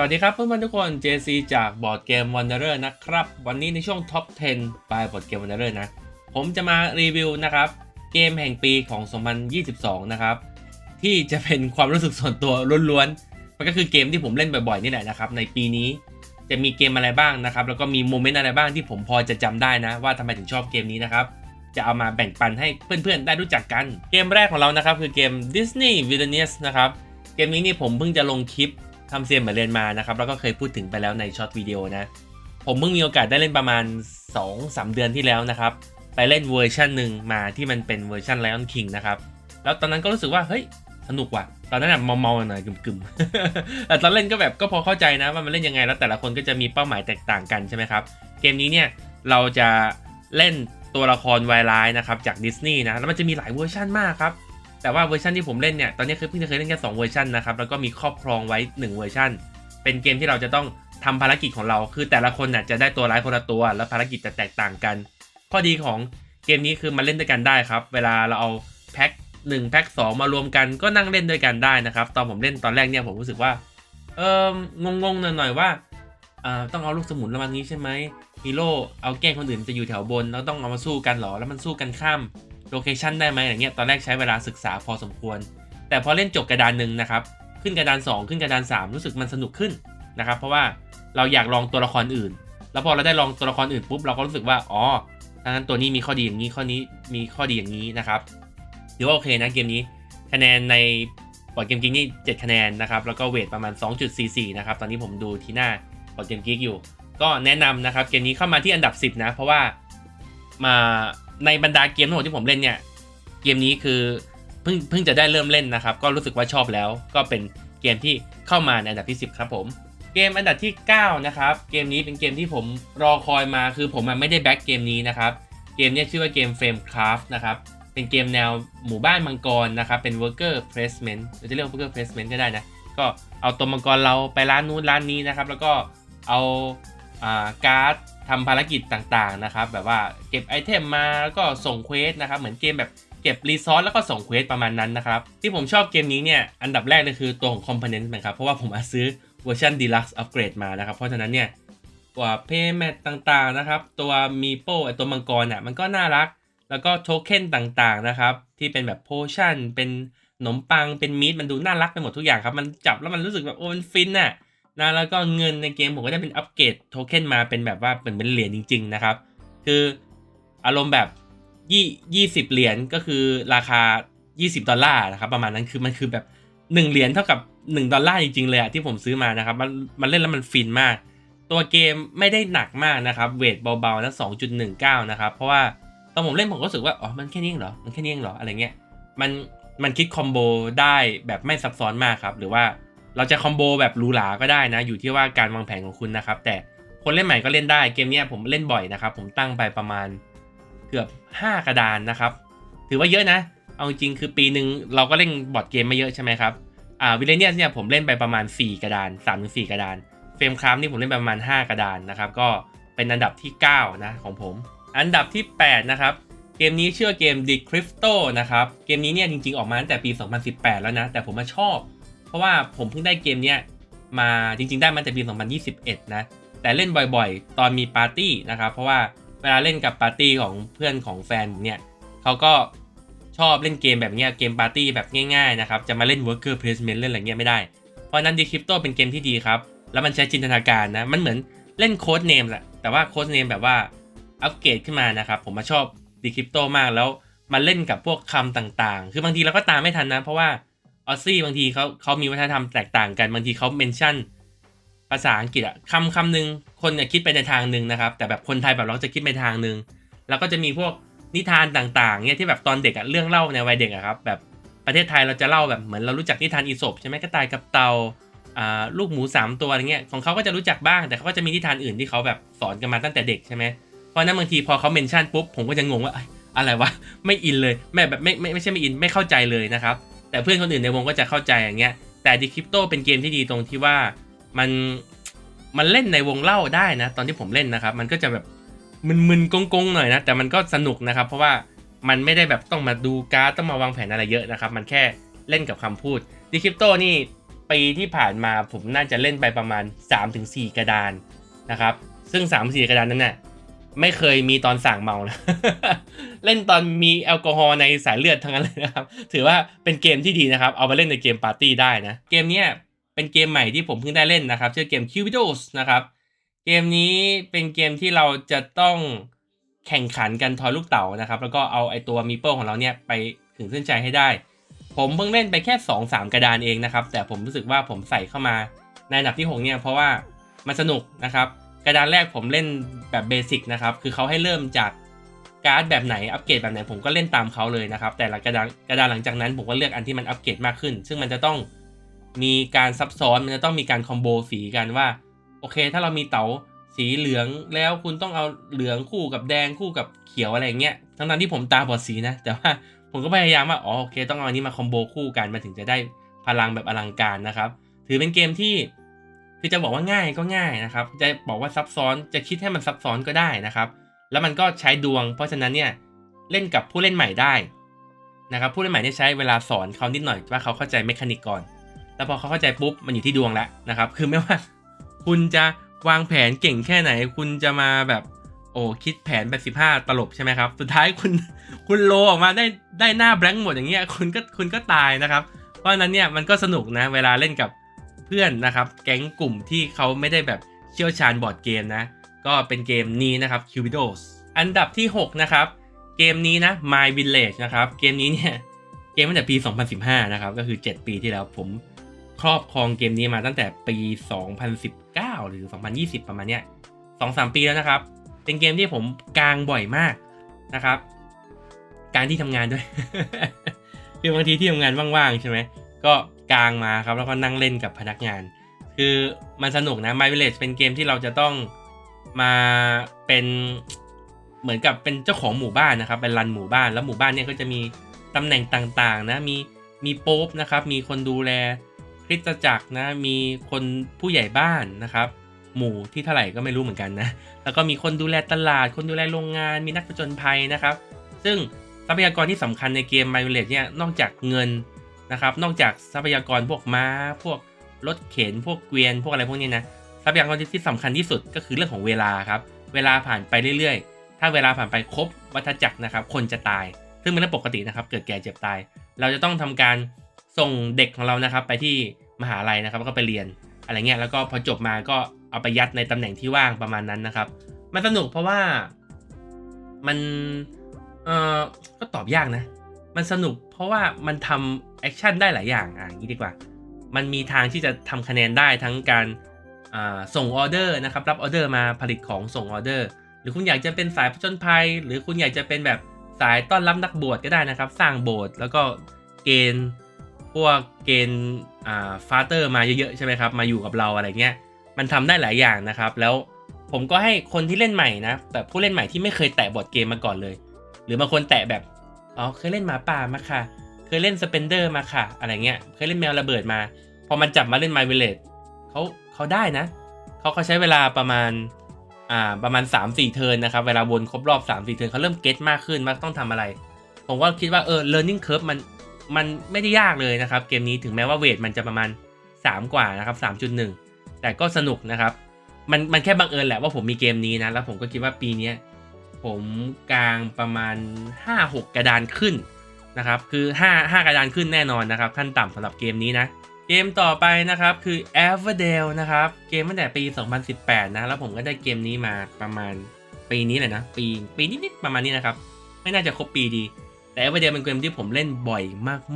สวัสดีครับเพื่อนๆทุกคน JC จากบอร์ดเกม Wanderer นะครับ วันนี้ในช่วง Top 10 by บอร์ดเกม Wanderer นะ ผมจะมารีวิวนะครับ เกมแห่งปีของ 2022 นะครับ ที่จะเป็นความรู้สึกส่วนตัวล้วนๆ มันก็คือเกมที่ผมเล่นบ่อยๆ นี่แหละนะครับ ในปีนี้จะมีเกมอะไรบ้างนะครับ แล้วก็มีโมเมนต์อะไรบ้างที่ผมพอจะจำได้นะ ว่าทำไมถึงชอบเกมนี้นะครับ จะเอามาแบ่งปันให้เพื่อนๆ ได้รู้จักกัน เกมแรกของเรานะครับคือเกม Disney Villainous นะครับ เกมนี้นี่ผมเพิ่งจะลงคลิป ทำเซียนเหมือนเรียนมานะครับ แล้วก็เคยพูดถึงไปแล้วในช็อตวิดีโอนะ ผมเพิ่งมีโอกาสได้เล่นประมาณ 2-3 เดือนที่แล้วนะครับ ไปเล่นเวอร์ชันหนึ่งมาที่มันเป็นเวอร์ชัน Lion King นะครับ แล้วตอนนั้นก็รู้สึกว่าเฮ้ยสนุกว่ะ ตอนนั้นแบบเมาๆหน่อยกึ่มๆแต่ตอนเล่นก็แบบก็พอเข้าใจนะว่ามันเล่นยังไงแล้วแต่ละคนก็จะมีเป้าหมายแตกต่างกันใช่ไหมครับ เกมนี้เนี่ยเราจะเล่นตัวละครวายร้ายนะครับจากดิสนีย์นะแล้วมันจะมีหลายเวอร์ชันมากครับ แต่ว่าเวอร์ชันที่ผมเล่นเนี่ยตอนนี้คือเพิ่งจะเคยเล่นแค่2เวอร์ชันนะครับแล้วก็มีครอบครองไว้ 1 เวอร์ชันเป็นเกมที่เราจะต้องทำภารกิจของเรา คือแต่ละคนน่ะจะได้ตัวร้ายคนละตัว แล้วภารกิจจะแตกต่างกัน ข้อดีของเกมนี้คือมันเล่นด้วยกันได้ครับ เวลาเราเอาแพ็ค1แพ็ค2มารวมกันก็นั่งเล่นด้วยกันได้นะครับ ตอนผมเล่นตอนแรกเนี่ยผมรู้สึกว่า เอองงๆหน่อยๆว่าต้องเอาลูกสมุนระมาณนี้ใช่ไหมฮีโร่เอาแก้งคนอื่นจะอยู่แถวบนแล้วต้องเอามาสู้กันเหรอแล้วมันสู้กันข้าม โลเคชันได้ไหมอย่างเงี้ยตอนแรกใช้เวลาศึกษาพอสมควร แต่พอเล่นจบกระดานหนึ่งนะครับขึ้นกระดาน 2 ขึ้นกระดาน 3 รู้สึกมันสนุกขึ้นนะครับ เพราะว่าเราอยากลองตัวละครอื่น แล้วพอเราได้ลองตัวละครอื่นปุ๊บเราก็รู้สึกว่าอ๋อถ้างั้นตัวนี้มีข้อดีอย่างนี้ข้อนี้มีข้อดีอย่างนี้นะครับถือว่าโอเคนะเกมนี้คะแนนในบอร์ดเกมกิ๊กนี่7คะแนนนะครับแล้วก็เวทประมาณ 2.44 นะครับตอนนี้ผมดูที่หน้าบอร์ดเกมกิ๊กอยู่ ก็แนะนำนะครับเกมนี้เข้ามาที่อันดับ 10 นะ เพราะว่ามา ในบรรดาเกมทั้งหมดที่ผมเล่นเนี่ย เกมนี้คือเพิ่งเพิ่งจะได้เริ่มเล่นนะครับ ก็รู้สึกว่าชอบแล้ว ก็เป็นเกมที่เข้ามาในอันดับที่ 10 ครับผมเกมอันดับที่ 9 นะครับ เกมนี้เป็นเกมที่ผมรอคอยมาคือผมไม่ได้แบ็กเกมนี้นะครับ เกมนี้ชื่อว่าเกม Frame Craft นะครับ เป็นเกมแนวหมู่บ้านมังกรนะครับ เป็น worker placement เราจะเรียกว่า worker placement ก็ได้นะ ก็เอาตัวมังกรเราไปร้านนู้นร้านนี้นะครับ แล้วก็เอาอ่าการ์ด ทำภารกิจต่างๆนะครับแบบว่าเก็บไอเทมมาแล้วก็ส่งเควสนะครับเหมือนเกมแบบเก็บรีซอสแล้วก็ส่งเควสประมาณนั้นนะครับที่ผมชอบเกมนี้เนี่ยอันดับแรกเลยคือตัวของคอมโพเนนต์นะครับเพราะว่าผมอาซื้อเวอร์ชัน Deluxe Upgrade มานะครับเพราะฉะนั้นเนี่ยตัวเพย์แมทต่างๆนะครับตัวมีโป้ตัวมังกรอะมันก็น่ารัก แล้วก็โทเค็นต่างๆนะครับที่เป็นแบบโพชั่นเป็นขนมปังเป็นมีดมันดูน่ารักไปหมดทุกอย่างครับมันจับแล้วมันรู้สึกแบบโอ้มันฟินน่ะ นะแล้วก็เงินในเกมผมก็ได้เป็นอัปเกรดโทเค็นมาเป็นแบบว่าเป็นเป็นเหรียญจริง ๆ นะครับ คืออารมณ์แบบยี่ยี่สิบเหรียญก็คือราคา 20 ดอลลาร์นะครับ ประมาณนั้นคือมันคือแบบ 1 เหรียญเท่ากับ 1 ดอลลาร์จริง ๆ เลยอะที่ผมซื้อมานะครับ มันมันเล่นแล้วมันฟินมาก ตัวเกมไม่ได้หนักมากนะครับเวทเบาๆนะ2.19 นะครับ เพราะว่าตอนผมเล่นผมก็รู้สึกว่าอ๋อมันแค่นี้เองเหรอมันแค่นี้เองเหรออะไรเงี้ยมันมันคิดคอมโบได้แบบไม่ซับซ้อนมากครับหรือว่า เราจะคอมโบแบบหรูหราก็ได้นะ อยู่ที่ว่าการวางแผนของคุณนะครับ แต่คนเล่นใหม่ก็เล่นได้เกมนี้ผมเล่นบ่อยนะครับ ผมตั้งไปประมาณเกือบ 5 กระดานนะครับ ถือว่าเยอะนะ เอาจริงคือปีหนึ่งเราก็เล่นบอร์ดเกมไม่เยอะใช่ไหมครับอ่าวิเลเนียสเนี่ยผมเล่นไปประมาณ 4 กระดาน3-4ถึงกระดานเฟรมคราฟนี่ผมเล่นไปประมาณ 5 กระดานนะครับ ก็เป็นอันดับที่ 9 นะของผม อันดับที่ 8 นะครับเกมนี้ชื่อเกม The Crypto นะครับ เกมนี้เนี่ยจริงๆ ออกมาตั้งแต่ปี 2018 แล้วนะ แต่ผมมาชอบ เพราะว่าผมเพิ่งได้เกมเนี้ยมาจริง ๆ ได้มาแต่ปี 2021 นะ แต่เล่นบ่อยๆ ตอนมีปาร์ตี้นะครับ เพราะว่าเวลาเล่นกับปาร์ตี้ของเพื่อนของแฟนผมเนี่ยเขาก็ชอบเล่นเกมแบบเนี้ยเกมปาร์ตี้แบบง่ายๆนะครับ จะมาเล่น worker placement เล่นอะไรเงี้ยไม่ได้ เพราะนั้น The Crypto เป็นเกมที่ดีครับ แล้วมันใช้จินตนาการนะ มันเหมือนเล่นโค้ดเนมแหละ แต่ว่าโค้ดเนมแบบว่าอัปเกรดขึ้นมานะครับ ผมมาชอบดีคริปโตมากแล้วมาเล่นกับพวกคำต่างๆ คือบางทีเราก็ตามไม่ทันนะ เพราะว่า ออซซี่บางทีเขาเขามีวัฒนธรรมแตกต่างกัน บางทีเขาเมนชั่นภาษาอังกฤษอะคำคำหนึ่งคนเนี่ยคิดไปในทางหนึ่งนะครับ แต่แบบคนไทยแบบเราจะคิดไปทางหนึ่งแล้วก็จะมีพวกนิทานต่างๆเนี่ยที่แบบตอนเด็กอะเรื่องเล่าในวัยเด็กอะครับแบบประเทศไทยเราจะเล่าแบบเหมือนเรารู้จักนิทานอีสปใช่ไหมกระต่ายกับเตาลูกหมูสามตัวอะไรเงี้ยของเขาก็จะรู้จักบ้างแต่เขาก็จะมีนิทานอื่นที่เขาแบบสอนกันมาตั้งแต่เด็กใช่ไหมเพราะนั้นบางทีพอเขาเมนชั่นปุ๊บผมก็จะงงว่าอะไรวะไม่อินเลยแม่แบบไม่ไม่ไม่ใช่ไม่อินไม่เข้าใจเลยนะครับ แต่เพื่อนคนอื่นในวงก็จะเข้าใจอย่างเงี้ย แต่ดิคริปโตเป็นเกมที่ดีตรงที่ว่ามันมันเล่นในวงเล่าได้นะ ตอนที่ผมเล่นนะครับ มันก็จะแบบมึนๆกงๆหน่อยนะ แต่มันก็สนุกนะครับ เพราะว่ามันไม่ได้แบบต้องมาดูการ์ดต้องมาวางแผนอะไรเยอะนะครับ มันแค่เล่นกับคำพูดดิคริปโตนี่ปีที่ผ่านมาผมน่าจะเล่นไปประมาณ 3-4 กระดานนะครับ ซึ่ง 3-4 กระดานนั้นน่ะ ไม่เคยมีตอนสั่งเมานะ เล่นตอนมีแอลกอฮอล์ในสายเลือดทั้งนั้นเลยนะครับ ถือว่าเป็นเกมที่ดีนะครับ เอามาเล่นในเกมปาร์ตี้ได้นะ เกมเนี้ยเป็นเกมใหม่ที่ผมเพิ่งได้เล่นนะครับชื่อเกม Cubidos นะครับ เกมนี้เป็นเกมที่เราจะต้องแข่งขันกันทอยลูกเต๋านะครับ แล้วก็เอาไอตัวมีเปิลของเราเนี่ยไปถึงเส้นชัยให้ได้ ผมเพิ่งเล่นไปแค่ 2-3 กระดานเองนะครับ แต่ผมรู้สึกว่าผมใส่เข้ามาในอันดับที่ 6 เนี่ยเพราะว่ามันสนุกนะครับ ระดานแรกผมเล่นแบบเบสิกนะครับ คือเขาให้เริ่มจากการ์ดแบบไหนอัปเกรดแบบไหนผมก็เล่นตามเขาเลยนะครับ แต่ละกระดานกระดานหลังจากนั้นผมก็เลือกอันที่มันอัปเกรดมากขึ้น ซึ่งมันจะต้องมีการซับซ้อนมันจะต้องมีการคอมโบสีกันว่าโอเค ถ้าเรามีเต๋าสีเหลืองแล้วคุณต้องเอาเหลืองคู่กับแดงคู่กับเขียวอะไรอย่างเงี้ยทั้งนั้นที่ผมตาบอดสีนะ แต่ว่าผมก็พยายามว่าอ๋อโอเค ต้องเอาอันนี้มาคอมโบคู่กันมาถึงจะได้พลังแบบอลังการนะครับ ถือเป็นเกมที่ คือจะบอกว่าง่ายก็ง่ายนะครับ จะบอกว่าซับซ้อนจะคิดให้มันซับซ้อนก็ได้นะครับ แล้วมันก็ใช้ดวง เพราะฉะนั้นเนี่ยเล่นกับผู้เล่นใหม่ได้นะครับผู้เล่นใหม่เนี่ยใช้เวลาสอนเขานิดหน่อยว่าเขาเข้าใจเมคานิกก่อน แล้วพอเขาเข้าใจปุ๊บมันอยู่ที่ดวงแล้วนะครับ คือไม่ว่า คุณจะวางแผนเก่งแค่ไหน คุณจะมาแบบโอ้คิดแผนแบบสิบห้าตลบใช่ไหมครับ สุดท้ายคุณคุณโลออกมาได้ได้หน้าแบงค์หมดอย่างเงี้ยคุณก็คุณก็ตายนะครับ เพราะฉะนั้นเนี่ยมันก็สนุกนะเวลาเล่นกับ เพื่อนนะครับ แก๊งกลุ่มที่เขาไม่ได้แบบเชี่ยวชาญบอร์ดเกมนะ ก็เป็นเกมนี้นะครับ Cubidos อันดับที่ 6 นะครับ เกมนี้นะ My Village นะครับ เกมนี้เนี่ย เกมตั้งแต่ปี 2015 นะครับ ก็คือ 7 ปีที่แล้วผมครอบครองเกมนี้มาตั้งแต่ปี 2019 หรือ 2020 ประมาณเนี้ย2-3 ปีแล้วนะครับ เป็นเกมที่ผมกลางบ่อยมากนะครับ การที่ทำงานด้วย คือบางทีที่ทำงานว่างๆใช่ไหมก็ กลางมาครับแล้วก็นั่งเล่นกับพนักงาน คือมันสนุกนะ My Village เป็นเกมที่เราจะต้องมาเป็นเหมือนกับเป็นเจ้าของหมู่บ้านนะครับเป็นรันหมู่บ้านแล้วหมู่บ้านเนี่ยก็จะมีตำแหน่งต่างๆนะมีมีโป๊ปนะครับมีคนดูแลคริสตจักรนะมีคนผู้ใหญ่บ้านนะครับหมู่ที่เท่าไหร่ก็ไม่รู้เหมือนกันนะแล้วก็มีคนดูแลตลาด คนดูแลโรงงาน มีนักผจญภัยนะครับ ซึ่งทรัพยากรที่สำคัญในเกม My Village เนี่ยนอกจากเงิน นะครับ นอกจากทรัพยากรพวกม้า พวกรถเข็น พวกเกวียน พวกอะไรพวกนี้นะ ทรัพยากรที่สำคัญที่สุดก็คือเรื่องของเวลาครับ เวลาผ่านไปเรื่อยๆ ถ้าเวลาผ่านไปครบวัฏจักรนะครับ คนจะตาย ซึ่งเป็นเรื่องปกตินะครับ เกิดแก่เจ็บตาย เราจะต้องทำการส่งเด็กของเรานะครับ ไปที่มหาลัยนะครับแล้วก็ไปเรียนอะไรเงี้ย แล้วก็พอจบมาก็เอาไปยัดในตำแหน่งที่ว่างประมาณนั้นนะครับ มันสนุกเพราะว่ามัน เออก็ตอบยากนะ มันสนุกเพราะว่ามันทำ แอคชั่นได้หลายอย่างอะอย่างนี้ดีกว่า มันมีทางที่จะทำคะแนนได้ทั้งการส่งออเดอร์นะครับรับออเดอร์มาผลิตของส่งออเดอร์ หรือคุณอยากจะเป็นสายผจญภัย หรือคุณอยากจะเป็นแบบสายต้อนรับนักบวชก็ได้นะครับ สร้างโบสถ์แล้วก็เกณฑ์พวกเกณฑ์ฟาเตอร์มาเยอะๆใช่ไหมครับมาอยู่กับเราอะไรเงี้ยมันทำได้หลายอย่างนะครับ แล้วผมก็ให้คนที่เล่นใหม่นะแบบผู้เล่นใหม่ที่ไม่เคยแตะบอร์ดเกมมาก่อนเลย หรือบางคนแตะแบบอ๋อเคยเล่นหมาป่ามาค่ะ เคยเล่นสเปนเดอร์มาค่ะ อะไรเงี้ย เคยเล่นแมวระเบิดมา พอมันจับมาเล่น My Village เขาเขาได้นะ เขาเขาใช้เวลาประมาณ อ่า ประมาณ 3-4 เทิร์นนะครับ เวลาวนครบรอบ 3-4 เทิร์นเขาเริ่มเก็ตมากขึ้นว่าต้องทำอะไร ผมก็คิดว่าเออ learning curve มัน มันไม่ได้ยากเลยนะครับ เกมนี้ถึงแม้ว่าเวทมันจะประมาณ 3 กว่านะครับ 3.1 แต่ก็สนุกนะครับ มันมันแค่บังเอิญแหละว่าผมมีเกมนี้นะ แล้วผมก็คิดว่าปีนี้ผมกลางประมาณ 5-6 กระดานขึ้น นะครับคือ 5 5 กระดานขึ้นแน่นอนนะครับ ขั้นต่ำสำหรับเกมนี้นะ เกมต่อไปนะครับคือ Everdale นะครับเกมตั้งแต่ปี 2018 นะ แล้วผมก็ได้เกมนี้มาประมาณปีนี้เลยนะ ปีปีนิดๆประมาณนี้นะครับ ไม่น่าจะครบปีดี แต่ Everdale เป็นเกมที่ผมเล่นบ่อย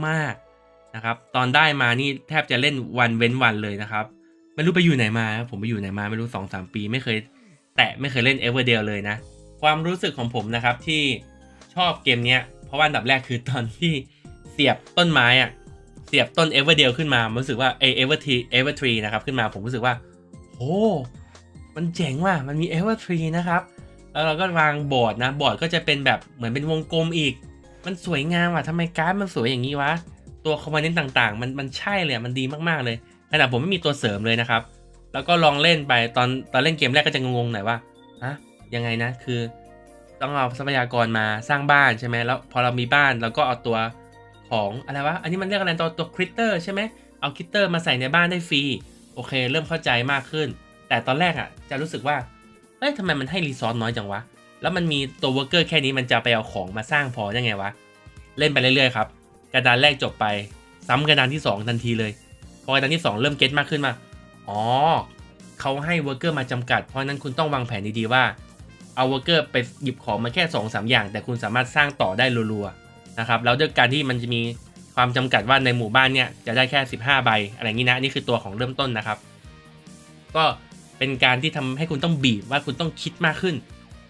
มากๆนะครับตอนได้มานี่แทบจะเล่นวันเว้นวันเลยนะครับไม่รู้ไปอยู่ไหนมา ผมไปอยู่ไหนมาไม่รู้ 2-3 ปีไม่เคย แตะไม่เคยเล่น Everdale เลยนะ ความรู้สึกของผมนะครับที่ชอบเกมเนี้ย ราะว่าอันดับแรกคือตอนที่เสียบต้นไม้อะเสียบต้น Everdale ขึ้นมาผมรู้สึกว่าเอ Evertree Evertree นะครับขึ้นมาผมรู้สึกว่าโอ้มันเจ๋งว่ะมันมี Evertree นะครับแล้วเราก็วางบอร์ดนะบอร์ดก็จะเป็นแบบเหมือนเป็นวงกลมอีก มันสวยงามว่ะทำไมการ์ดมันสวยอย่างนี้วะตัวคอมโพเนนต์ต่างๆ มันมันใช่เลยมันดีมากๆเลยขนาดผมไม่มีตัวเสริมเลยนะครับ แล้วก็ลองเล่นไปตอนตอนเล่นเกมแรกก็จะงงๆหน่อยว่าฮะยังไงนะคือ ต้องเอาทรัพยากรมาสร้างบ้านใช่ไหมแล้วพอเรามีบ้านเราก็เอาตัวของอะไรวะอันนี้มันเรียกอะไรตัวตัวคริตเตอร์ใช่ไหมเอาคริตเตอร์มาใส่ในบ้านได้ฟรีโอเค เริ่มเข้าใจมากขึ้น แต่ตอนแรกอะจะรู้สึกว่าเอ้ยทำไมมันให้รีซอสน้อยจังวะ แล้วมันมีตัวเวอร์เกอร์แค่นี้มันจะไปเอาของมาสร้างพอได้ไงวะ เล่นไปเรื่อยๆครับ กระดานแรกจบไป ซ้ำกระดานที่ 2 ทันทีเลย พอกระดานที่ 2 เริ่มเก็ตมากขึ้นมา อ๋อเขาให้เวอร์เกอร์มาจำกัด เพราะนั้นคุณต้องวางแผนดีๆว่า เอาเวอร์เกอร์ไปหยิบของมาแค่2 3อย่าง แต่คุณสามารถสร้างต่อได้รัวๆนะครับแล้วด้วยการที่มันจะมีความจำกัดว่าในหมู่บ้านเนี่ยจะได้แค่ 15 ใบ อะไรอย่างนี้นะนี่คือตัวของเริ่มต้นนะครับ ก็เป็นการที่ทำให้คุณต้องบีบว่าคุณต้องคิดมากขึ้น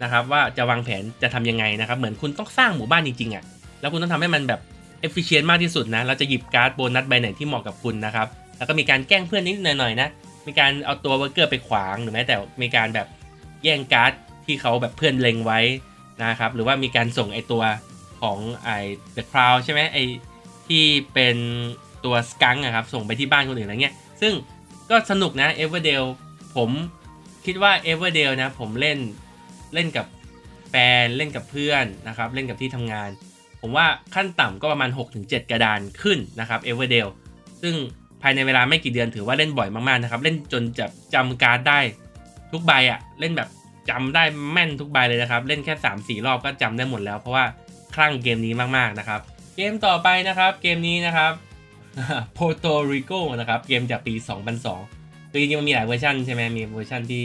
นะครับว่าจะวางแผนจะทำยังไงนะครับ เหมือนคุณต้องสร้างหมู่บ้านจริงๆอะ่ะแล้วคุณต้องทำให้มันแบบเอฟฟิเชนต์มากที่สุดนะเราจะหยิบการ์ดโบนัสใบไหนที่เหมาะกับคุณนะครับแล้วก็มีการแกล้งเพื่อนนิดหน่อยๆนะมีการเอาตัวเวอร์เกอร์ไปขวางหรือแม้แต่มีการแบบแย่งการ์ด ที่เขาแบบเพื่อนเล็งไว้นะครับ หรือว่ามีการส่งไอตัวของไอ The Crown ใช่ไหมไอที่เป็นตัวสกังอะครับ ส่งไปที่บ้านคนอื่นอะไรเงี้ย ซึ่งก็สนุกนะ Everdale ผมคิดว่า Everdale นะ ผมเล่นเล่นกับแฟนเล่นกับเพื่อนนะครับ เล่นกับที่ทำงาน ผมว่าขั้นต่ำก็ประมาณ 6-7 กระดานขึ้นนะครับ Everdale ซึ่งภายในเวลาไม่กี่เดือนถือว่าเล่นบ่อยมากๆนะครับ เล่นจนจะจำการ์ดได้ทุกใบอะเล่นแบบ จำได้แม่นทุกใบเลยนะครับ เล่นแค่ 3-4 รอบก็จำได้หมดแล้ว เพราะว่าคลั่งเกมนี้มากๆนะครับ เกมต่อไปนะครับเกมนี้นะครับโปโตริโกนะครับเกมจากปี 2002 คือจริงๆมันมีหลายเวอร์ชันใช่ไหมมีเวอร์ชันที่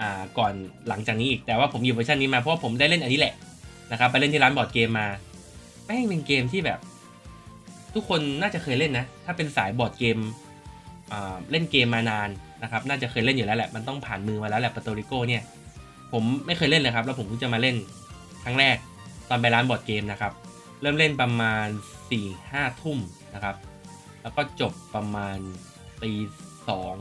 อ่าก่อนหลังจากนี้อีกแต่ว่าผมหยิบเวอร์ชันนี้มาเพราะผมได้เล่นอันนี้แหละนะครับไปเล่นที่ร้านบอร์ดเกมมาแม่งเป็นเกมที่แบบ ทุกคนน่าจะเคยเล่นนะ ถ้าเป็นสายบอร์ดเกมเล่นเกมมานานนะครับน่าจะเคยเล่นอยู่แล้วแหละมันต้องผ่านมือมาแล้วแหละโปโตริโกเนี่ย ผมไม่เคยเล่นเลยครับ แล้วผมเพิ่งจะมาเล่นครั้งแรกตอนไปร้านบอร์ดเกมนะครับ เริ่มเล่นประมาณ4ี่ห้าทุ่มนะครับ แล้วก็จบประมาณตีสอง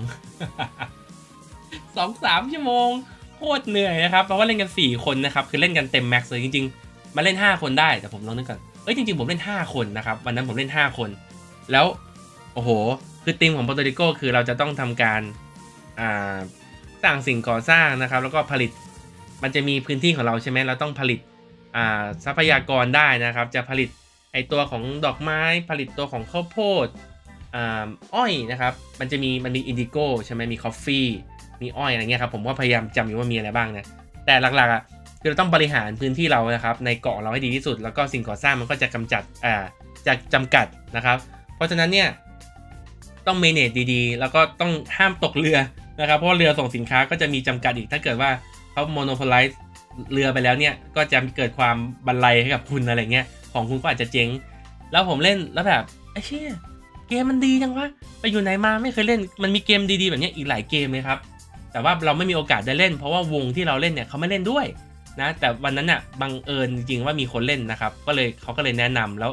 สองสามชั่วโมง โคตรเหนื่อยนะครับเพราะว่าเล่นกัน 4 คนนะครับ คือเล่นกันเต็มแม็กซ์เลยจริง ๆ มาเล่น 5 คนได้แต่ผมลองนึกก่อนเอ้ยจริง ๆ ผมเล่น 5 คนนะครับ วันนั้นผมเล่น 5 คน แล้วโอ้โห คือทีมของ p ป r t ริโกคือเราจะต้องทำการอ่าสร้างสิ่งก่อสร้างนะครับ แล้วก็ผลิต มันจะมีพื้นที่ของเราใช่ไหมเราต้องผลิตทรัพยากรได้นะครับ จะผลิตไอตัวของดอกไม้ผลิตตัวของข้าวโพดอ้อยนะครับ มันจะมีมันมีอินดิโก้ใช่ไหมมีคอฟฟี่มีอ้อยอะไรเงี้ยครับผมก็พยายามจำอยู่ว่ามีอะไรบ้างนะแต่หลักๆอะคือเราต้องบริหารพื้นที่เรานะครับ ในเกาะเราให้ดีที่สุด แล้วก็สิ่งก่อสร้างมันก็จะกำจัดอ่าจะจำกัดนะครับ เพราะฉะนั้นเนี่ยต้องเมเนจดีๆ แล้วก็ต้องห้ามตกเรือนะครับ เพราะเรือส่งสินค้าก็จะมีจำกัดอีกถ้าเกิดว่า เขาโมโนโพลิซ์เรือไปแล้วเนี่ย ก็จะเกิดความบันไลให้กับคุณอะไรเงี้ย ของคุณก็อาจจะเจ๊ง แล้วผมเล่นแล้วแบบไอ้เชี่ยเกมมันดีจังวะ ไปอยู่ไหนมาไม่เคยเล่น มันมีเกมดีๆแบบนี้อีกหลายเกมเลยครับ แต่ว่าเราไม่มีโอกาสได้เล่น เพราะว่าวงที่เราเล่นเนี่ยเขาไม่เล่นด้วยนะ แต่วันนั้นน่ะบังเอิญจริงว่ามีคนเล่นนะครับ ก็เลยเขาก็เลยแนะนำแล้ว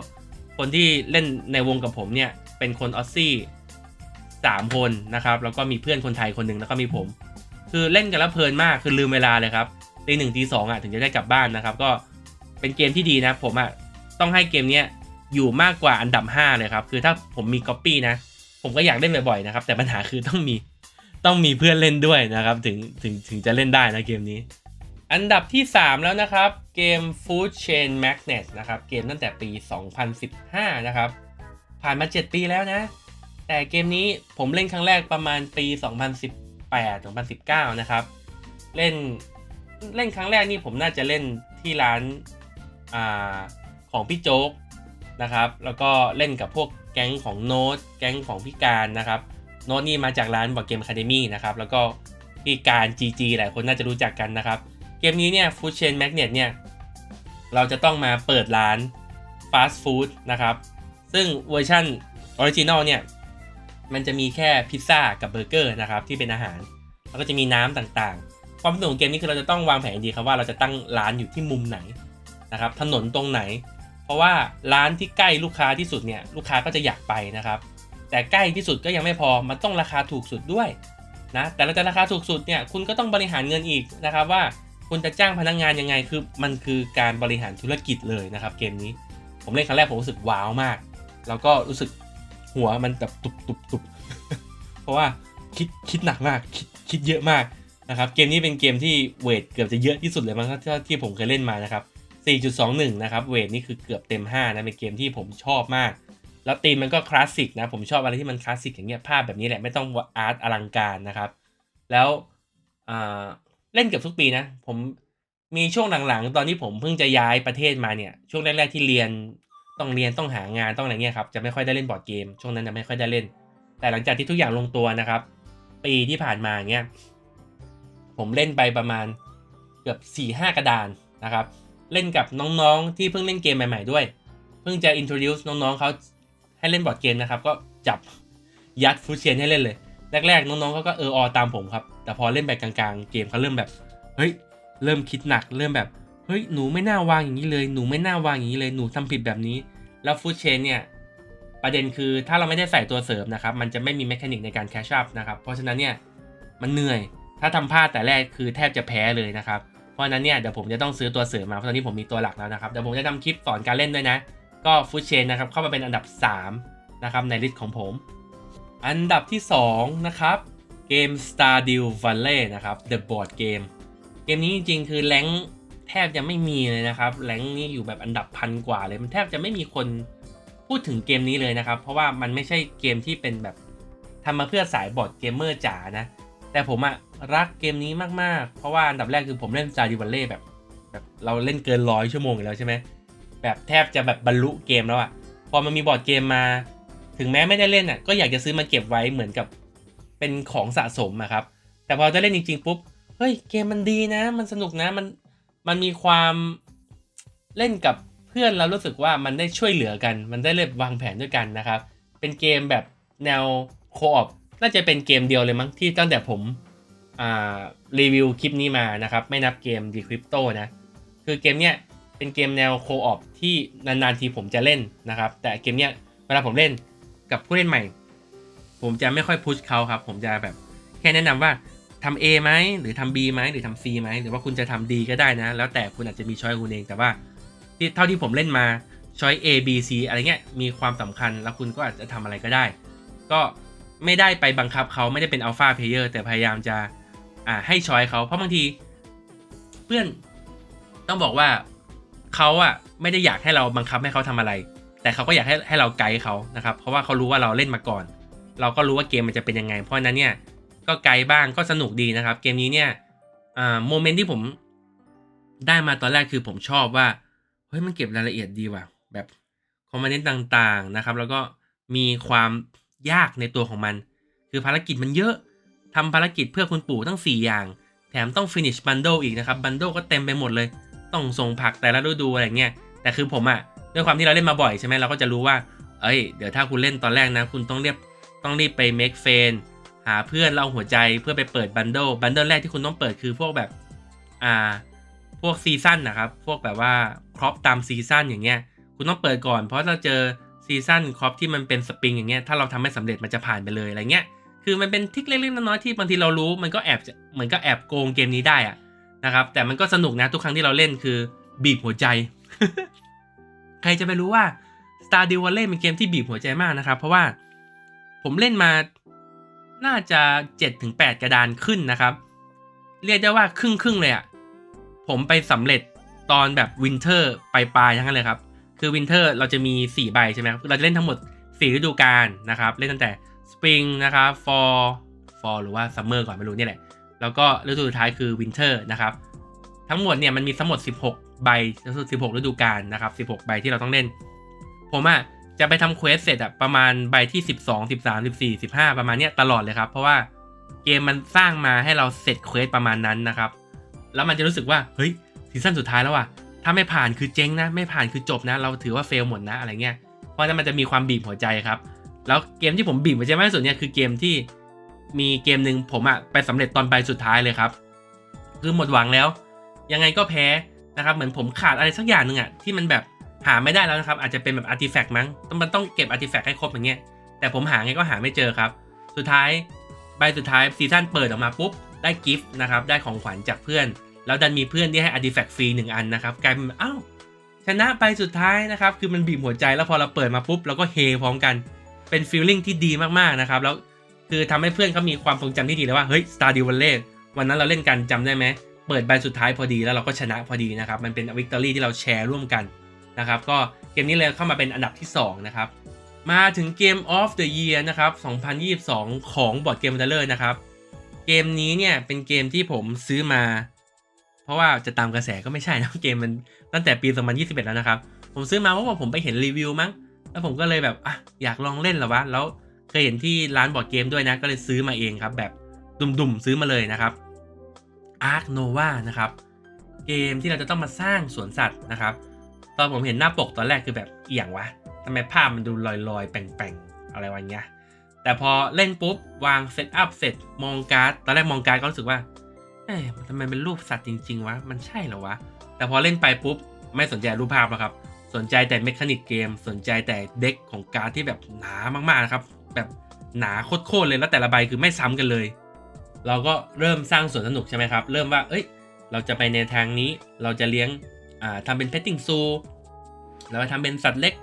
คนที่เล่นในวงกับผมเนี่ยเป็นคนออสซี่สามคนนะครับ แล้วก็มีเพื่อนคนไทยคนหนึ่งแล้วก็มีผม คือเล่นกันแล้วเพลินมากคือลืมเวลาเลยครับตีหนึ่งตีสองอะถึงจะได้กลับบ้านนะครับ ก็เป็นเกมที่ดีนะ ผมอะต้องให้เกมเนี้ยอยู่มากกว่าอันดับ 5 เลยครับ คือถ้าผมมีก๊อปปี้นะ ผมก็อยากเล่นบ่อยๆนะครับ แต่ปัญหาคือต้องมีต้องมีเพื่อนเล่นด้วยนะครับ ถึงถึงถึงจะเล่นได้นะเกมนี้ อันดับที่ 3 แล้วนะครับ เกม Food Chain Magnet นะครับ เกมตั้งแต่ปี 2015 นะครับ ผ่านมา 7 ปีแล้วนะ แต่เกมนี้ผมเล่นครั้งแรกประมาณปี 2018 2019 นะครับ เล่นเล่นครั้งแรกนี่ผมน่าจะเล่นที่ร้านอ่าของพี่โจ๊กนะครับ แล้วก็เล่นกับพวกแก๊งของโน้ตแก๊งของพี่การนะครับโน้ตนี่มาจากร้านบอร์ดเกมคาเดมี่นะครับ แล้วก็พี่การ GG หลายคนน่าจะรู้จักกันนะครับ เกมนี้เนี่ย Food Chain Magnet เนี่ยเราจะต้องมาเปิดร้านฟาสต์ฟู้ดนะครับ ซึ่งเวอร์ชันออริจินอลเนี่ย มันจะมีแค่พิซซ่ากับเบอร์เกอร์นะครับที่เป็นอาหาร แล้วก็จะมีน้ำต่างๆ ความสนุกของเกมนี้คือเราจะต้องวางแผนดีครับว่าเราจะตั้งร้านอยู่ที่มุมไหนนะครับถนนตรงไหน เพราะว่าร้านที่ใกล้ลูกค้าที่สุดเนี่ยลูกค้าก็จะอยากไปนะครับ แต่ใกล้ที่สุดก็ยังไม่พอมันต้องราคาถูกสุดด้วยนะแต่เราจะราคาถูกสุดเนี่ยคุณก็ต้องบริหารเงินอีกนะครับว่าคุณจะจ้างพนักงงานยังไงคือมันคือการบริหารธุรกิจเลยนะครับเกมนี้ ผมเล่นครั้งแรกผมรู้สึกว้าวมาก แล้วก็รู้สึก หัวมันแบบตุบตุบตุบเพราะว่าคิดคิดหนักมากคิดคิดเยอะมากนะครับ เกมนี้เป็นเกมที่เวทเกือบจะเยอะที่สุดเลยมั้งที่ที่ผมเคยเล่นมานะครับ 4.21 นะครับ เวทนี่คือเกือบเต็ม 5 นะเป็นเกมที่ผมชอบมาก แล้วธีมมันก็คลาสสิกนะ ผมชอบอะไรที่มันคลาสสิกอย่างเงี้ยภาพแบบนี้แหละไม่ต้องอาร์ตอลังการนะครับ แล้วเล่นเกือบทุกปีนะผมมีช่วงหลังๆ ตอนที่ผมเพิ่งจะย้ายประเทศมาเนี่ย ช่วงแรกๆที่เรียน ต้องเรียนต้องหางานต้องอะไรเงี้ยครับจะไม่ค่อยได้เล่นบอร์ดเกม ช่วงนั้นจะไม่ค่อยได้เล่น แต่หลังจากที่ทุกอย่างลงตัวนะครับ ปีที่ผ่านมาเงี้ยผมเล่นไปประมาณเกือบ4ี่ห้ากระดานนะครับ เล่นกับน้องๆที่เพิ่งเล่นเกมใหม่ๆด้วย เพิ่งจะ introduce น้องๆเขาให้เล่นบอร์ดเกมนะครับ ก็จับยัดฟูเชียนให้เล่นเลย แรกๆ น้องๆเขาก็เอออตามผมครับ แต่พอเล่นแบบกลางๆ เกมเขาเริ่มแบบ เฮ้ย เริ่มคิดหนัก เริ่มแบบ เฮ้ยหนูไม่น่าวางอย่างนี้เลยหนูไม่น่าวางอย่างนี้เลยหนูทำผิดแบบนี้ แล้วฟูเชนเนี่ยประเด็นคือถ้าเราไม่ได้ใส่ตัวเสริมนะครับ มันจะไม่มีแมคานิกในการแคชชัพนะครับ เพราะฉะนั้นเนี่ยมันเหนื่อยถ้าทำพลาดแต่แรกคือแทบจะแพ้เลยนะครับ เพราะฉะนั้นเนี่ยเดี๋ยวผมจะต้องซื้อตัวเสริมมาเพราะตอนนี้ผมมีตัวหลักแล้วนะครับเดี๋ยวผมจะทำคลิปสอนการเล่นด้วยนะ ก็ฟูเชนนะครับเข้ามาเป็นอันดับ3นะครับในลิสต์ของผม อันดับที่2นะครับเกม Stardew Valley นะครับ The Board Game เกมนี้จริงๆ คือแรง แทบจะไม่มีเลยนะครับแรงนี้อยู่แบบอันดับพันกว่าเลย มันแทบจะไม่มีคนพูดถึงเกมนี้เลยนะครับ เพราะว่ามันไม่ใช่เกมที่เป็นแบบทำมาเพื่อสายบอร์ดเกมเมอร์จ๋านะ แต่ผมอะรักเกมนี้มากๆ เพราะว่าอันดับแรกคือผมเล่น Stardew Valley แบบแบบเราเล่นเกินร้อยชั่วโมงอยู่แล้วใช่ไหมแบบแทบจะแบบบรรลุเกมแล้วอะพอมันมีบอร์ดเกมมา ถึงแม้ไม่ได้เล่นอะก็อยากจะซื้อมาเก็บไว้เหมือนกับเป็นของสะสมอะครับ แต่พอจะเล่นจริงๆปุ๊บเฮ้ยเกมมันดีนะ มันสนุกนะมัน มันมีความเล่นกับเพื่อนเรารู้สึกว่ามันได้ช่วยเหลือกัน มันได้เล่นวางแผนด้วยกันนะครับ เป็นเกมแบบแนวโคออปน่าจะเป็นเกมเดียวเลยมั้งที่ตั้งแต่ผมอ่ารีวิวคลิปนี้มานะครับ ไม่นับเกม Decrypto นะ คือเกมเนี้ยเป็นเกมแนวโคออปที่นานๆทีผมจะเล่นนะครับ แต่เกมเนี้ยเวลาผมเล่นกับผู้เล่นใหม่ ผมจะไม่ค่อยพุชเขาครับ ผมจะแบบแค่แนะนำว่า ทำ A ไหมหรือทำ B ไหมหรือทำ C ไหมหรือว่าคุณจะทำ D ก็ได้นะ แล้วแต่คุณอาจจะมีช้อยคุณเองแต่ว่าที่เท่าที่ผมเล่นมาช้อย A B C อะไรเงี้ยมีความสำคัญแล้วคุณก็อาจจะทำอะไรก็ได้ ก็ไม่ได้ไปบังคับเขาไม่ได้เป็นอัลฟาเพลเยอร์แต่พยายามจะอ่าให้ช้อยเขาเพราะบางที เพื่อนต้องบอกว่าเขาอะไม่ได้อยากให้เราบังคับให้เขาทำอะไร แต่เขาก็อยากให้ให้เราไกด์เขานะครับ เพราะว่าเขารู้ว่าเราเล่นมาก่อน เราก็รู้ว่าเกมมันจะเป็นยังไง เพราะฉะนั้นเนี่ย ก็ไกด์บ้างก็สนุกดีนะครับ เกมนี้เนี่ยโมเมนต์ที่ผมได้มาตอนแรกคือผมชอบว่าเฮ้ยมันเก็บรายละเอียดดีว่ะ แบบคอมเนนต์ต่างๆนะครับ แล้วก็มีความยากในตัวของมัน คือภารกิจมันเยอะทำภารกิจเพื่อคุณปู่ตั้ง 4 อย่าง แถมต้อง finish bundle อีกนะครับ bundle ก็เต็มไปหมดเลย ต้องส่งผักแต่ละฤดูอะไรเงี้ยแต่คือผมอะด้วยความที่เราเล่นมาบ่อยใช่ไหมเราก็จะรู้ว่า เอ้ย เดี๋ยวถ้าคุณเล่นตอนแรกนะ คุณต้องเรียบต้องรีบไป make friend าเพื่อนเราหัวใจเพื่อไปเปิด bundle bundle แรกที่คุณต้องเปิดคือพวกแบบอ่าพวกซีซั่นนะครับ พวกแบบว่าครอปตามซีซั่นอย่างเงี้ย คุณต้องเปิดก่อน เพราะเราเจอซีซั่นครอปที่มันเป็นสปริงอย่างเงี้ย ถ้าเราทำไม่สำเร็จมันจะผ่านไปเลยอะไรเงี้ย คือมันเป็นทิกเล็กๆน้อยๆที่บางทีเรารู้ มันก็แอบเหมือนก็แอบโกงเกมนี้ได้อะนะครับ แต่มันก็สนุกนะทุกครั้งที่เราเล่นคือบีบหัวใจ ใครจะไปรู้ว่า Star d e v a l l e y เป็นเกมที่บีบหัวใจมากนะครับ เพราะว่าผมเล่นมา น่าจะ7-8 กระดานขึ้นนะครับ เรียกได้ว่าครึ่งครึ่งเลยอะผมไปสำเร็จตอนแบบวินเทอร์ปลายๆทั้งนั้นเลยครับ คือวินเทอร์เราจะมี 4 ใบใช่ไหมครับเราจะเล่นทั้งหมด 4 ฤดูกาลนะครับ เล่นตั้งแต่สปริงนะครับฟอร์ฟอร์หรือว่าซัมเมอร์ก่อนไม่รู้นี่แหละ แล้วก็ฤดูสุดท้ายคือวินเทอร์นะครับ ทั้งหมดเนี่ยมันมีทั้งหมด 16 ใบ16 ฤดูกาลนะครับ 16 ใบที่เราต้องเล่น ผมอะ จะไปทำเควสเสร็จอะประมาณใบที่ 12 13 14 15 ประมาณเนี้ยตลอดเลยครับ เพราะว่าเกมมันสร้างมาให้เราเสร็จเควสประมาณนั้นนะครับ แล้วมันจะรู้สึกว่าเฮ้ยซีซั่นสุดท้ายแล้วอะถ้าไม่ผ่านคือเจ๊งนะ ไม่ผ่านคือจบนะ เราถือว่าเฟลหมดนะอะไรเงี้ยเพราะนั้นมันจะมีความบีบหัวใจครับ แล้วเกมที่ผมบีบหัวใจมากที่สุดเนี่ยคือเกมที่มีเกมหนึ่งผมอะไปสำเร็จตอนใบสุดท้ายเลยครับคือหมดหวังแล้ว ยังไงก็แพ้นะครับ เหมือนผมขาดอะไรสักอย่างหนึ่งอะที่มันแบบ หาไม่ได้แล้วนะครับ อาจจะเป็นแบบอาร์ติแฟกต์มั้งต้องมันต้องเก็บอาร์ติแฟกต์ให้ครบอย่างเงี้ยแต่ผมหาไงก็หาไม่เจอครับ สุดท้ายใบสุดท้ายซีซั่นเปิดออกมาปุ๊บได้กิฟต์นะครับได้ของขวัญจากเพื่อน แล้วดันมีเพื่อนที่ให้อาร์ติแฟกต์ฟรีหนึ่งอันนะครับกลายเป็นอ้าวชนะไปสุดท้ายนะครับคือมันบีบหัวใจแล้วพอเราเปิดมาปุ๊บเราก็เฮพร้อมกันเป็นฟีลลิ่งที่ดีมากๆนะครับแล้วคือทำให้เพื่อนเขามีความทรงจำที่ดีเลยว่าเฮ้ย Stardew Valley วันนั้นเราเล่นกันจำได้ไหมเปิดใบสุดท้ายพอดีแล้วเราก็ชนะพอดีนะครับมันเป็นวิกตอรี่ที่เราแชร์ร่วมกัน นะครับก็เกมนี้เลยเข้ามาเป็นอันดับที่ 2 นะครับ มาถึงเกม of the year นะครับ 2022 ของบอร์ดเกม w ันเดอร์นะครับ เกมนี้เนี่ยเป็นเกมที่ผมซื้อมา เพราะว่าจะตามกระแสก็ไม่ใช่นะเกมมันตั้งแต่ปี 2021 แล้วนะครับ ผมซื้อมาเพราะว่าผมไปเห็นรีวิวมั้ง แล้วผมก็เลยแบบอะอยากลองเล่นหรอวะ แล้วเคยเห็นที่ร้านบอร์ดเกมด้วยนะ ก็เลยซื้อมาเองครับ แบบดุ่มๆซื้อมาเลยนะครับ Ark Nova นะครับ เกมที่เราจะต้องมาสร้างสวนสัตว์นะครับ ตอนผมเห็นหน้าปกตอนแรกคือแบบเอียงวะทำไมภาพมันดูลอยๆ แป่งๆ อะไรวะเงี้ย แต่พอเล่นปุ๊บ วางเซตอัพเสร็จมองการ์ด ตอนแรกมองการ์ดก็รู้สึกว่า เอ๊ะทำไมเป็นรูปสัตว์จริง ๆ วะ มันใช่เหรอวะ แต่พอเล่นไปปุ๊บ ไม่สนใจรูปภาพแล้วครับ สนใจแต่เมคานิกเกม สนใจแต่เด็กของการ์ดที่แบบหนามากๆนะครับ แบบหนาโคตรๆเลย แล้วแต่ละใบคือไม่ซ้ำกันเลย เราก็เริ่มสร้างสวนสนุกใช่ไหมครับ เริ่มว่า เอ้ย เราจะไปในทางนี้ เราจะเลี้ยง ทำเป็นเพ t ติ้งซูเราจะทำเป็นสัตว์เล็ก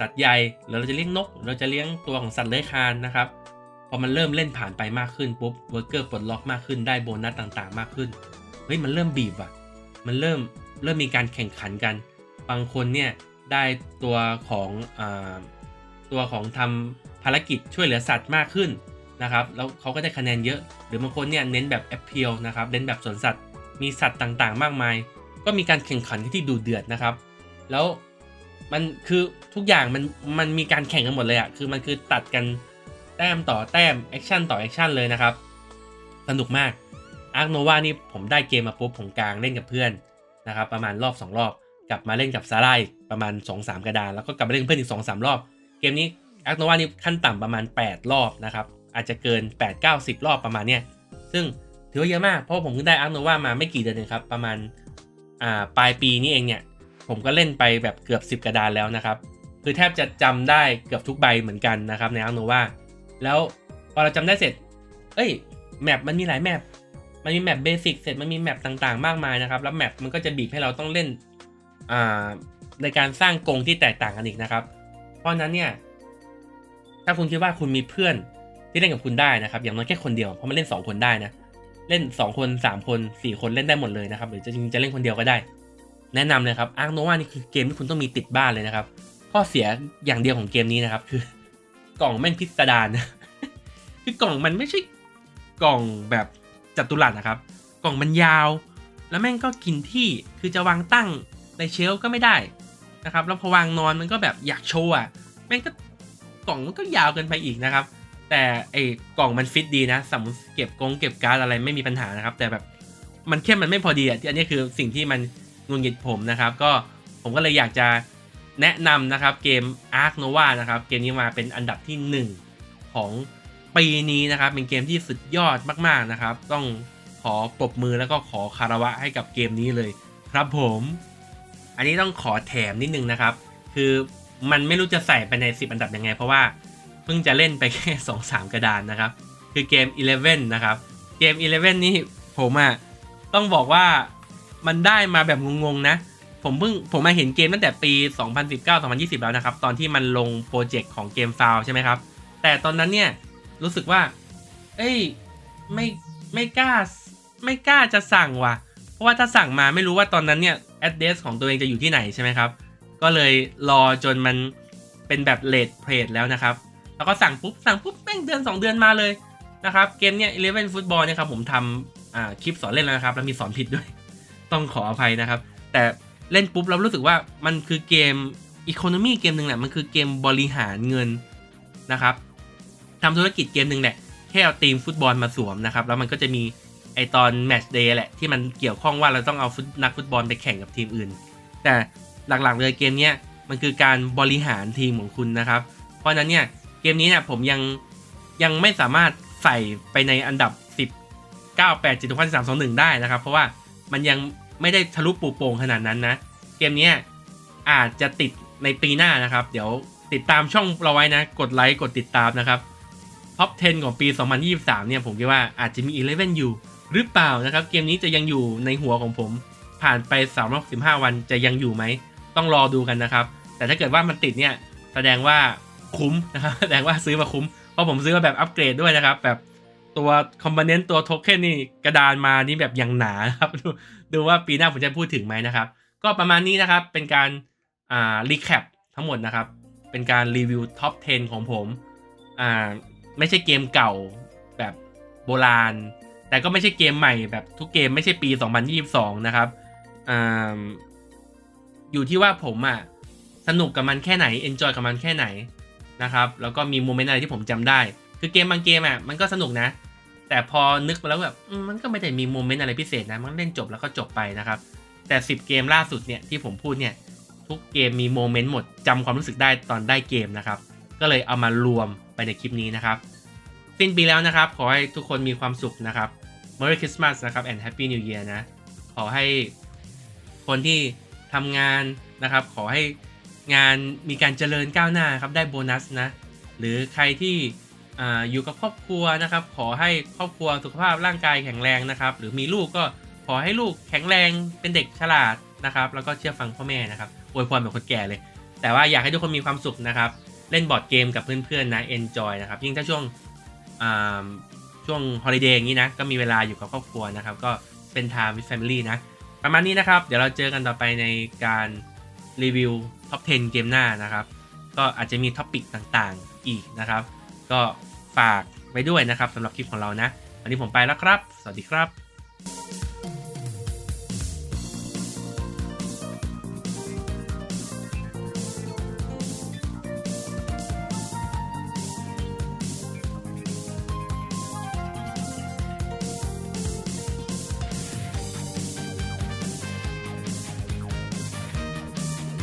สัตว์ใหญ่หรือเราจะเลี้ยงนก เราจะเลี้ยงตัวของสัตว์เลื้อยคลานนะครับพอมันเริ่มเล่นผ่านไปมากขึ้นปุ๊บเวอร์กเกอร์ปลดล็อกมากขึ้นได้โบนัสต่างๆ มากขึ้นเฮ้ยมันเริ่มบีบอะมันเริ่มเริ่มมีการแข่งขันกัน บางคนเนี่ยได้ตัวของอตัวของทำภารกิจช่วยเหลือสัตว์มากขึ้นนะครับแล้วเขาก็ได้คะแนนเยอะ หรือบางคนเนี่ยเน้นแบบแอปเพียลนะครับเน้นแบบสวนสัตว์มีสัตว์ต่างๆ มากมาย ก็มีการแข่งขันที่ดูเดือดนะครับ แล้วมันคือทุกอย่างมันมันมีการแข่งกันหมดเลยอะคือมันคือตัดกันแต้มต่อแต้มแอคชั่นต่อแอคชั่นเลยนะครับ สนุกมากอาร์โนวานี่ผมได้เกมมาปุ๊บผมกลางเล่นกับเพื่อนนะครับประมาณรอบ 2 รอบ กลับมาเล่นกับซาร่าอีกประมาณ 2-3 กระดาน แล้วก็กลับมาเล่นกับเพื่อนอีก 2-3 รอบ เกมนี้อาร์โนวานี่ขั้นต่ำประมาณ 8 รอบนะครับอาจจะเกิน 8 9 10 รอบประมาณเนี้ยซึ่งถือว่าเยอะมากเพราะผมเพิ่งได้อาร์โนวามาไม่กี่เดือนเองครับประมาณ อ่าปลายปีนี้เองเนี่ย ผมก็เล่นไปแบบเกือบ 10 กระดานแล้วนะครับ คือแทบจะจำได้เกือบทุกใบเหมือนกันนะครับในอังโนวาแล้วพอเราจำได้เสร็จ เอ้ยแมปมันมีหลายแมปมันมีแมปเบสิกเสร็จมันมีแมปต่างๆ มากมายนะครับ แล้วแมปมันก็จะบีบให้เราต้องเล่นอ่าในการสร้างกรงที่แตกต่างกันอีกนะครับ เพราะฉะนั้นเนี่ย ถ้าคุณคิดว่าคุณมีเพื่อนที่เล่นกับคุณได้นะครับ อย่างน้อยแค่คนเดียวเพราะมันเล่น 2 คนได้นะ เล่น 2 คน 3 คน 4 คนเล่นได้หมดเลยนะครับหรือจะจริงจะเล่นคนเดียวก็ได้ แนะนำเลยครับอาร์โนวานี่คือเกมที่คุณต้องมีติดบ้านเลยนะครับข้อเสียอย่างเดียวของเกมนี้นะครับ คือกล่องแม่งพิสดารคือกล่องมันไม่ใช่กล่องแบบจัตุรัสนะครับ กล่องมันยาว แล้วแม่งก็กินที่คือจะวางตั้งในเชลก็ไม่ได้นะครับแล้วพอวางนอนมันก็แบบอยากโชว์อะแม่งก็กล่องมันก็ยาวเกินไปอีกนะครับ แต่ไอ้กล่องมันฟิตดีนะ สมมติเก็บกงเก็บการ์ดอะไรไม่มีปัญหานะครับ แต่แบบมันแค่มันไม่พอดีอะที่อันนี้คือสิ่งที่มันงุนงิดผมนะครับ ก็ผมก็เลยอยากจะแนะนำนะครับเกม Ark Nova นะครับ เกมนี้มาเป็นอันดับที่ 1 ของปีนี้นะครับ เป็นเกมที่สุดยอดมากๆนะครับ ต้องขอปรบมือแล้วก็ขอคารวะให้กับเกมนี้เลยครับผม อันนี้ต้องขอแถมนิดนึงนะครับ คือมันไม่รู้จะใส่ไปใน 10 อันดับยังไง เพราะว่า เพิ่งจะเล่นไปแค่2-3กระดานนะครับ คือเกม 11 นะครับ เกม 11 นี่ผมอะต้องบอกว่ามันได้มาแบบงงๆนะ ผมเพิ่งผมมาเห็นเกมตั้งแต่ปี 2019-2020 แล้วนะครับ ตอนที่มันลงโปรเจกต์ของเกมฟาวใช่ไหมครับ แต่ตอนนั้นเนี่ยรู้สึกว่า เอ้ยไม่ไม่กล้าไม่กล้าจะสั่งว่ะ เพราะว่าถ้าสั่งมาไม่รู้ว่าตอนนั้นเนี่ย address ของตัวเองจะอยู่ที่ไหนใช่ไหมครับ ก็เลยรอจนมันเป็นแบบเลทเพลทแล้วนะครับ แล้วก็สั่งปุ๊บสั่งปุ๊บแม่งเดือน 2 เดือนมาเลยนะครับเกมเนี่ย11 Football เนี่ยครับผมทำอ่าคลิปสอนเล่นแล้วนะครับแล้วมีสอนผิดด้วย ต้องขออภัยนะครับ แต่เล่นปุ๊บเรารู้สึกว่ามันคือเกมอีโคโนมีเกมหนึ่งแหละมันคือเกมบริหารเงินนะครับทำธุรกิจเกมหนึ่งแหละแค่เอาทีมฟุตบอลมาสวมนะครับแล้วมันก็จะมีไอตอนแมตช์เดย์แหละที่มันเกี่ยวข้องว่าเราต้องเอาฟุตนักฟุตบอลไปแข่งกับทีมอื่น แต่หลักๆเลยเกมเนี้ยมันคือการบริหารทีมของคุณนะครับ เพราะฉะนั้นเนี่ย เกมนี้เนี่ยผมยังยังไม่สามารถใส่ไปในอันดับ 10 9 8 7 6 3 2 1 ได้นะครับ เพราะว่ามันยังไม่ได้ทะลุปูโป่งขนาดนั้นนะ เกมนี้อาจจะติดในปีหน้านะครับ เดี๋ยวติดตามช่องเราไว้นะ กดไลค์กดติดตามนะครับท็อป 10 ของปี 2023 เนี่ยผมคิดว่าอาจจะมี 11 อยู่ หรือเปล่านะครับ เกมนี้จะยังอยู่ในหัวของผม ผ่านไป 365 วันจะยังอยู่ไหม ต้องรอดูกันนะครับ แต่ถ้าเกิดว่ามันติดเนี่ย แสดงว่า คุ้มนะครับแสดงว่าซื้อมาคุ้ม เพราะผมซื้อมาแบบอัปเกรดด้วยนะครับ แบบตัวคอมโพเนนต์ตัวโทเค็นนี่กระดานมานี่แบบอยังหนานครับดูดูว่าปีหน้าผมจะพูดถึงไหมนะครับ ก็ประมาณนี้นะครับเป็นการอ่ารีแคปทั้งหมดนะครับ เป็นการรีวิวท็อป 10 ของผมอ่าไม่ใช่เกมเก่าแบบโบราณ แต่ก็ไม่ใช่เกมใหม่แบบทุกเกมไม่ใช่ปี 2022 นะครับอ่าอยู่ที่ว่าผมอะสนุกกับมันแค่ไหนเอนจอยกับมันแค่ไหน นะครับ แล้วก็มีโมเมนต์อะไรที่ผมจำได้ คือเกมบางเกมอะมันก็สนุกนะ แต่พอนึกไปแล้วแบบมันก็ไม่ได้มีโมเมนต์อะไรพิเศษนะ มันเล่นจบแล้วก็จบไปนะครับ แต่ 10 เกมล่าสุดเนี่ยที่ผมพูดเนี่ยทุกเกมมีโมเมนต์หมดจำความรู้สึกได้ตอนได้เกมนะครับ ก็เลยเอามารวมไปในคลิปนี้นะครับสิ้นปีแล้วนะครับ ขอให้ทุกคนมีความสุขนะครับ Merry Christmas นะครับ and Happy New Year นะ ขอให้คนที่ทำงานนะครับ ขอให้ งานมีการเจริญก้าวหน้าครับได้โบนัสนะหรือใครที่ออยู่กับครอบครัวนะครับ ขอให้ครอบครัวสุขภาพร่างกายแข็งแรงนะครับ หรือมีลูกก็ขอให้ลูกแข็งแรงเป็นเด็กฉลาดนะครับ แล้วก็เชื่อฟังพ่อแม่นะครับอวยพรแบบคนแก่เลย แต่ว่าอยากให้ทุกคนมีความสุขนะครับ เล่นบอร์ดเกมกับเพื่อนๆนะ enjoy นะครับยิ่งถ้าช่วงช่วงฮอลิเดย์อย่างนี้นะก็มีเวลาอยู่กับครอบครัวนะครับ ก็เป็น time with family นะประมาณนี้นะครับ เดี๋ยวเราเจอกันต่อไปในการรีวิว ท็อป 10 เกมหน้านะครับ ก็อาจจะมีท็อปิกต่างๆ อีกนะครับ ก็ฝากไว้ด้วยนะครับสำหรับคลิปของเรานะ วันนี้ผมไปแล้วครับ สวัสดีครับ